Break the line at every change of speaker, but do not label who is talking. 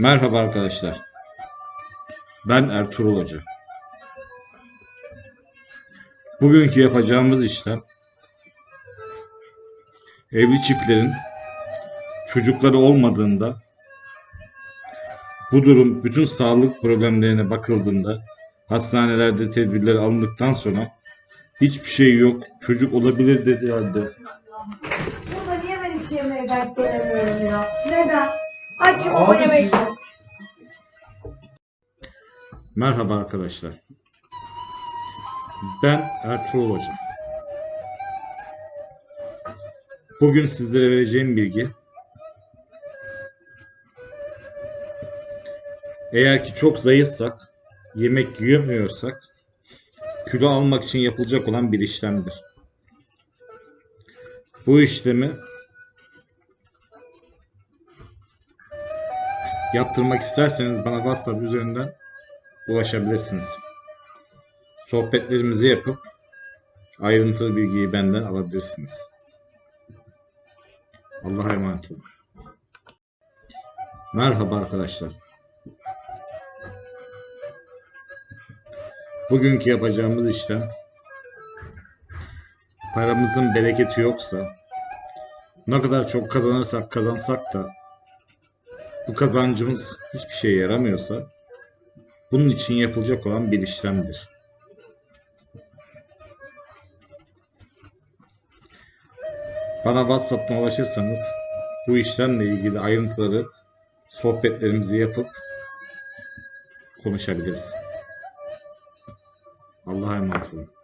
Merhaba arkadaşlar. Ben Ertuğrul Hoca. Bugünkü yapacağımız işlem evli çiftlerin çocukları olmadığında bu durum bütün sağlık problemlerine bakıldığında hastanelerde tedbirler alındıktan sonra hiçbir şey yok çocuk olabilir dedi halde
Baba niye ben hiç yemeğe ya? Neden? Açım ama
Abi
yemek
siz-.
Merhaba arkadaşlar. Ben Ertuğrul Hoca. Bugün sizlere vereceğim bilgi eğer ki çok zayıfsak, yemek yiyemiyorsak kilo almak için yapılacak olan bir işlemdir. Bu işlemi yaptırmak isterseniz bana WhatsApp üzerinden ulaşabilirsiniz. Sohbetlerimizi yapıp ayrıntılı bilgiyi benden alabilirsiniz. Allah'a emanet olun. Merhaba arkadaşlar. Bugünkü yapacağımız işlem paramızın bereketi yoksa ne kadar çok kazanırsak kazansak da bu kazancımız hiçbir şeye yaramıyorsa bunun için yapılacak olan bir işlemdir. Bana WhatsApp'tan ulaşırsanız bu işlemle ilgili ayrıntıları sohbetlerimizi yapıp konuşabiliriz. Allah'a emanet olun.